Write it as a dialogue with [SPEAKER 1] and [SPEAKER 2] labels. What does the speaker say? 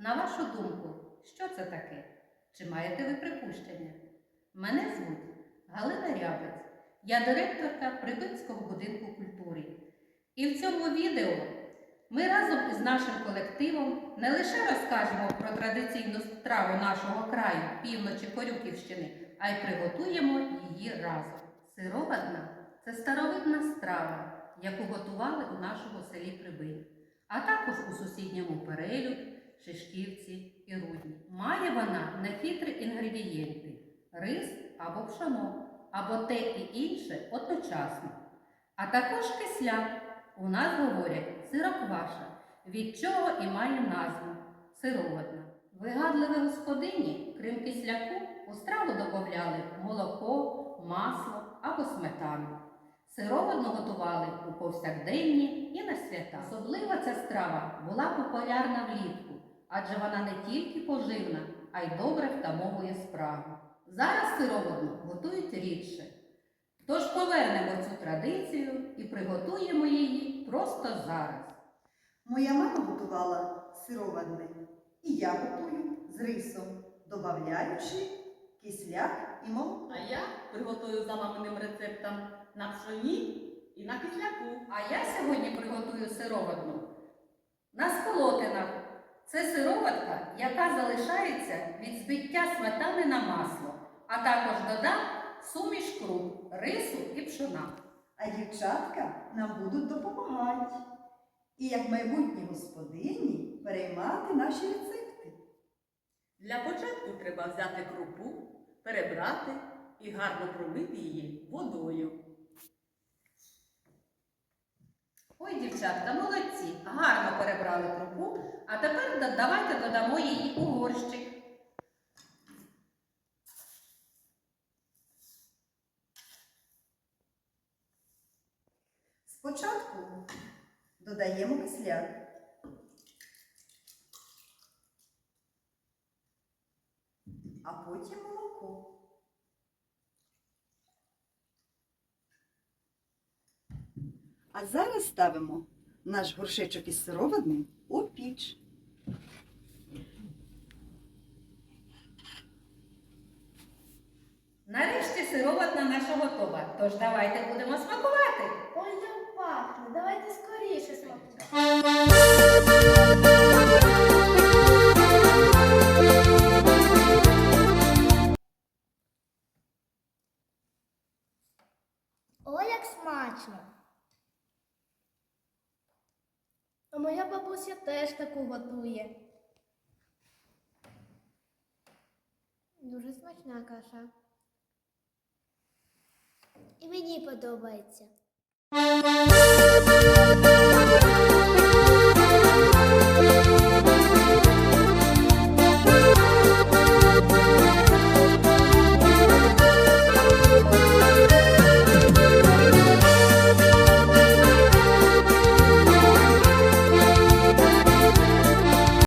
[SPEAKER 1] На вашу думку, що це таке? Чи маєте ви припущення? Мене звуть Галина Рябець. Я директорка Прибицького будинку культури. І в цьому відео ми разом із нашим колективом не лише розкажемо про традиційну страву нашого краю, півночі Корюківщини, а й приготуємо її разом. Сироватна це старовидна страва, яку готували у нашому селі Прибиль, а також у сусідньому Перелюб, Шишківці і Рудні. Має вона нехитрі інгредієнти рис або пшоно, або те і інше одночасно. А також кисляк. У нас говорять сирокваша, від чого і має назву сироватна. Вигадливі господині, крім кисляку, у страву додавали молоко, масло або сметану. Сироватну готували у повсякденні і на свята. Особлива ця страва була популярна влітку, адже вона не тільки поживна, а й добре втамовує спрагу. Зараз сироватну готують рідше. Тож повернемо цю традицію і приготуємо її просто зараз.
[SPEAKER 2] Моя мама готувала сироватне, і я готую з рисом, додаючи кисляк і молоко.
[SPEAKER 3] А я приготую за маминим рецептом на пшоні і на кисляку.
[SPEAKER 1] А я сьогодні приготую сироватну на сколотинах. Це сироватка, яка залишається від збиття сметани на масло, а також додам суміш круп, рису і пшона.
[SPEAKER 2] А дівчатка нам будуть допомагати. І як майбутні господині переймати наші рецепти.
[SPEAKER 3] Для початку треба взяти крупу, перебрати і гарно промити її водою.
[SPEAKER 1] Ой, дівчатка, молодці, гарно перебрали крупу, а тепер давайте додамо її у горщик.
[SPEAKER 2] Спочатку додаємо кисляк. А потім молоко. А зараз ставимо наш горшечок із сироватним у піч.
[SPEAKER 1] Нарешті сироватна наша готова, тож давайте будемо смакувати.
[SPEAKER 4] Ой, як пахне, давайте скоріше смакувати. Ой, як смачно. А моя бабуся теж таку готує. Дуже смачна каша. І мені подобається.